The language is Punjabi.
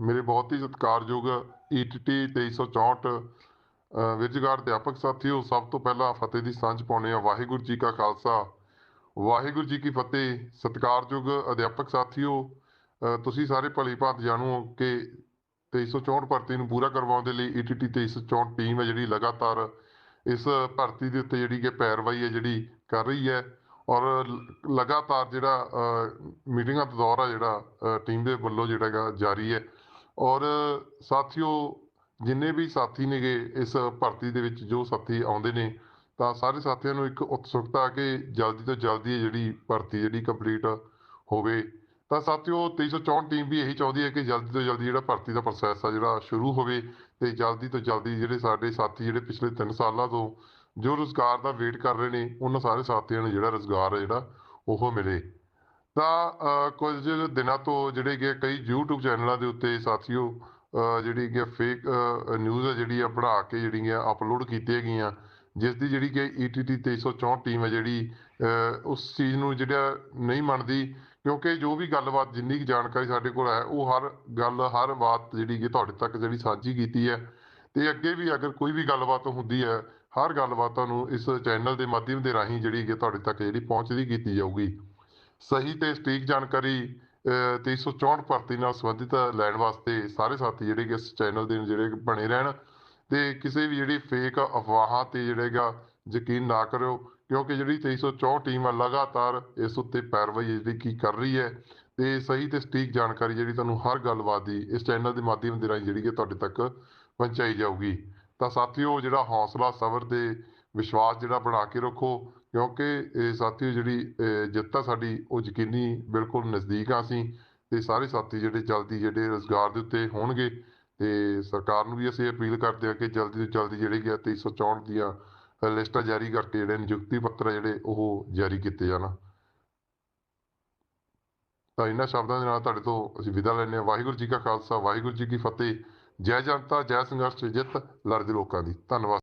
ਮੇਰੇ ਬਹੁਤ ਹੀ ਸਤਿਕਾਰਯੋਗ ਈਟੀਟੀ 2364 ਅ, ਵਿਰਜਗਾਰ ਅਧਿਆਪਕ ਸਾਥੀਓ ਸਭ ਤੋਂ ਪਹਿਲਾਂ ਫਤਿਹ ਦੀ ਸਾਂਝ ਪਾਉਣੇ ਆ ਵਾਹਿਗੁਰੂ ਜੀ ਕਾ ਖਾਲਸਾ। ਵਾਹਿਗੁਰੂ ਜੀ ਕੀ ਫਤਿਹ ਸਤਿਕਾਰਯੋਗ ਅਧਿਆਪਕ ਸਾਥੀਓ ਅ, ਤੁਸੀਂ ਸਾਰੇ ਭਲੀ ਭਾਂਤ ਜਾਣੋ ਹੋ ਕਿ 2364 ਭਰਤੀ ਨੂੰ ਪੂਰਾ ਕਰਵਾਉਣ ਦੇ ਲਈ ਈਟੀਟੀ 2364 ਟੀਮ ਹੈ ਜਿਹੜੀ ਲਗਾਤਾਰ ਇਸ ਭਰਤੀ ਦੇ ਉੱਤੇ ਜਿਹੜੀ ਕਿ ਪੈਰਵਾਈ ਹੈ ਜਿਹੜੀ ਕਰ ਰਹੀ ਹੈ ਔਰ ਲਗਾਤਾਰ ਜਿਹੜਾ ਮੀਟਿੰਗਾਂ ਦਾ ਦੌਰ ਆ ਜਿਹੜਾ ਟੀਮ ਦੇ ਵੱਲੋਂ ਜਿਹੜਾ ਜਾਰੀ ਹੈ। ਔਰ ਸਾਥੀਓ, ਜਿੰਨੇ ਵੀ ਸਾਥੀ ਨੇਗੇ ਇਸ ਭਰਤੀ ਦੇ ਵਿੱਚ, ਜੋ ਸਾਥੀ ਆਉਂਦੇ ਨੇ, ਤਾਂ ਸਾਰੇ ਸਾਥੀਆਂ ਨੂੰ ਇੱਕ ਉਤਸੁਕਤਾ ਕਿ ਜਲਦੀ ਤੋਂ ਜਲਦੀ ਜਿਹੜੀ ਭਰਤੀ ਜਿਹੜੀ ਕੰਪਲੀਟ ਹੋਵੇ। ਤਾਂ ਸਾਥੀਓ 364 ਟੀਮ ਵੀ ਇਹੀ ਚਾਹੁੰਦੀ ਹੈ ਕਿ ਜਲਦੀ ਤੋਂ ਜਲਦੀ ਜਿਹੜਾ ਭਰਤੀ ਦਾ ਪ੍ਰੋਸੈਸ ਆ ਜਿਹੜਾ ਸ਼ੁਰੂ ਹੋਵੇ ਤੇ ਜਲਦੀ ਤੋਂ ਜਲਦੀ ਜਿਹੜੇ ਸਾਡੇ ਸਾਥੀ ਜਿਹੜੇ ਪਿਛਲੇ 3 ਸਾਲਾਂ ਤੋਂ ਜੋ ਰੁਜ਼ਗਾਰ ਦਾ ਵੇਟ ਕਰ ਰਹੇ ਨੇ, ਉਹਨਾਂ ਸਾਰੇ ਸਾਥੀਆਂ ਨੂੰ ਜਿਹੜਾ ਰੁਜ਼ਗਾਰ ਹੈ ਜਿਹੜਾ ਉਹ ਮਿਲੇ। ਤਾਂ ਕੁਝ ਦਿਨਾਂ ਤੋਂ ਜਿਹੜੇ ਕਿ ਕਈ YouTube ਚੈਨਲਾਂ ਦੇ ਉੱਤੇ ਸਾਥੀਓ ਜਿਹੜੀ ਕਿ ਫੇਕ ਨਿਊਜ਼ ਹੈ ਜਿਹੜੀ ਆ ਬਣਾ ਕੇ ਜਿਹੜੀਆਂ ਅਪਲੋਡ ਕੀਤੀਆਂ ਗਈਆਂ ਜਿਸ ਦੀ ਜਿਹੜੀ ਕਿ ETT 364 ਟੀਮ ਹੈ ਜਿਹੜੀ ਉਸ ਚੀਜ਼ ਨੂੰ ਜਿਹੜਾ ਨਹੀਂ ਮੰਨਦੀ, ਕਿਉਂਕਿ ਜੋ ਵੀ ਗੱਲਬਾਤ ਜਿੰਨੀ ਕੁ ਜਾਣਕਾਰੀ ਸਾਡੇ ਕੋਲ ਹੈ, ਉਹ ਹਰ ਗੱਲ, ਹਰ ਬਾਤ ਜਿਹੜੀ ਕਿ ਤੁਹਾਡੇ ਤੱਕ ਜਿਹੜੀ ਸਾਂਝੀ ਕੀਤੀ ਹੈ, ਤੇ ਅੱਗੇ ਵੀ ਅਗਰ ਕੋਈ ਵੀ ਗੱਲਬਾਤ ਹੁੰਦੀ ਹੈ, ਹਰ ਗੱਲਬਾਤਾਂ ਨੂੰ ਇਸ ਚੈਨਲ ਦੇ ਮਾਧਿਅਮ ਦੇ ਰਾਹੀਂ ਜਿਹੜੀ ਕਿ ਤੁਹਾਡੇ ਤੱਕ ਜਿਹੜੀ ਪਹੁੰਚਦੀ ਕੀਤੀ ਜਾਊਗੀ। ਸਹੀ ਤੇ ਸਟੀਕ ਜਾਣਕਾਰੀ ਅ, 364 ਭਰਤੀ ਨਾਲ ਸੰਬੰਧਿਤ ਲੈਣ ਵਾਸਤੇ ਸਾਰੇ ਸਾਥੀ ਜਿਹੜੇ ਕਿ ਇਸ ਚੈਨਲ ਦੇ ਜਿਹੜੇ ਬਣੇ ਰਹਿਣ ਤੇ ਕਿਸੇ ਵੀ ਜਿਹੜੀ ਫੇਕ ਅਫਵਾਹਾਂ ਤੇ ਜਿਹੜੇਗਾ ਯਕੀਨ ਨਾ ਕਰਿਓ ਕਿਉਂਕਿ ਜਿਹੜੀ 364 ਟੀਮ ਆ ਲਗਾਤਾਰ ਇਸ ਉੱਤੇ ਪੈਰਵਾਈ ਜਿਹੜੀ ਕੀ ਕਰ ਰਹੀ ਹੈ ਤੇ ਸਹੀ ਤੇ ਸਟੀਕ ਜਾਣਕਾਰੀ ਜਿਹੜੀ ਤੁਹਾਨੂੰ ਹਰ ਗੱਲਬਾਤ ਦੀ ਇਸ ਚੈਨਲ ਦੇ ਮਾਧਿਅਮ ਦੇ ਰਾਹੀਂ ਜਿਹੜੀ ਕਿ ਤੁਹਾਡੇ ਤੱਕ ਪਹੁੰਚਾਈ ਜਾਊਗੀ। ਤਾਂ ਸਾਥੀਓ ਜਿਹੜਾ ਹੌਸਲਾ ਸਬਰ ਤੇ ਵਿਸ਼ਵਾਸ ਜਿਹੜਾ ਬਣਾ ਕੇ ਰੱਖੋ ਕਿਉਂਕਿ ਇਹ ਸਾਥੀ ਜਿਹੜੀ ਜਿੱਤ ਆ ਸਾਡੀ, ਉਹ ਯਕੀਨੀ ਬਿਲਕੁਲ ਨਜ਼ਦੀਕ ਆ ਅਸੀਂ ਤੇ ਸਾਰੇ ਸਾਥੀ ਜਿਹੜੇ ਜਲਦੀ ਜਿਹੜੇ ਰੋਜ਼ਗਾਰ ਦੇ ਉੱਤੇ ਹੋਣਗੇ ਤੇ ਸਰਕਾਰ ਨੂੰ ਵੀ ਅਸੀਂ ਅਪੀਲ ਕਰਦੇ ਹਾਂ ਕਿ ਜਲਦੀ ਤੋਂ ਜਲਦੀ ਜਿਹੜੀ ਕਿ 364 ਦੀਆਂ ਲਿਸਟਾਂ ਜਾਰੀ ਕਰਕੇ ਜਿਹੜੇ ਨਿਯੁਕਤੀ ਪੱਤਰ ਆ ਜਿਹੜੇ ਉਹ ਜਾਰੀ ਕੀਤੇ ਜਾਣ। ਤਾਂ ਇਹਨਾਂ ਸ਼ਬਦਾਂ ਦੇ ਨਾਲ ਤੁਹਾਡੇ ਤੋਂ ਅਸੀਂ ਵਿਦਾ ਲੈਂਦੇ ਹਾਂ। ਵਾਹਿਗੁਰੂ ਜੀ ਕਾ ਖਾਲਸਾ, ਵਾਹਿਗੁਰੂ ਜੀ ਕੀ ਫਤਿਹ। ਜੈ ਜਨਤਾ, ਜੈ ਸੰਘਰਸ਼, ਜਿੱਤ ਲੜਦੇ ਲੋਕਾਂ ਦੀ। ਧੰਨਵਾਦ।